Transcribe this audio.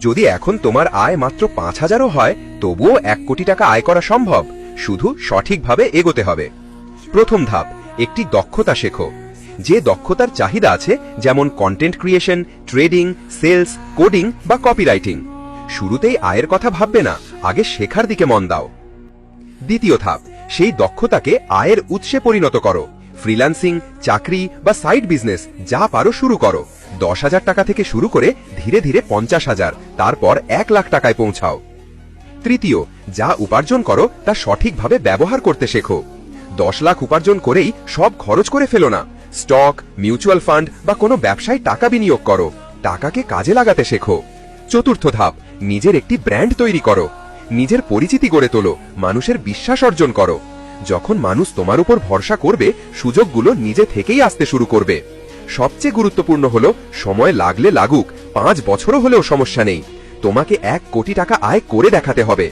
যদি এখন তোমার আয় মাত্র পাঁচ হাজারও হয়, তবুও এক কোটি টাকা আয় করা সম্ভব। শুধু সঠিকভাবে এগোতে হবে। প্রথম ধাপ, একটি দক্ষতা শেখো। যে দক্ষতার চাহিদা আছে, যেমন content creation trading sales coding বা কপিরাইটিং শুরুতেই আয়ের কথা ভাববে না, আগে শেখার দিকে মন দাও। দ্বিতীয় ধাপ, সেই দক্ষতাকে আয়ের উৎসে পরিণত করো। ফ্রিল্যান্সিং, চাকরি বা সাইড বিজনেস যা পারো শুরু করো। দশ হাজার টাকা থেকে শুরু করে ধীরে ধীরে পঞ্চাশ হাজার, তারপর এক লাখ টাকায় পৌঁছাও। তৃতীয়, যা উপার্জন করো তা সঠিকভাবে ব্যবহার করতে শেখো। দশ লাখ উপার্জন করেই সব খরচ করে ফেলো না। স্টক, মিউচুয়াল ফান্ড বা কোনো ব্যবসায় টাকা বিনিয়োগ করো। টাকাকে কাজে লাগাতে শেখো। চতুর্থ ধাপ, নিজের একটি ব্র্যান্ড তৈরি করো। নিজের পরিচিতি গড়ে তোলো, মানুষের বিশ্বাস অর্জন করো। যখন মানুষ তোমার উপর ভরসা করবে, সুযোগগুলো নিজে থেকেই আসতে শুরু করবে। সবচেয়ে গুরুত্বপূর্ণ হলো, সময় লাগলে লাগুক। পাঁচ বছরও হলেও সমস্যা নেই। তোমাকে এক কোটি টাকা আয় করে দেখাতে হবে।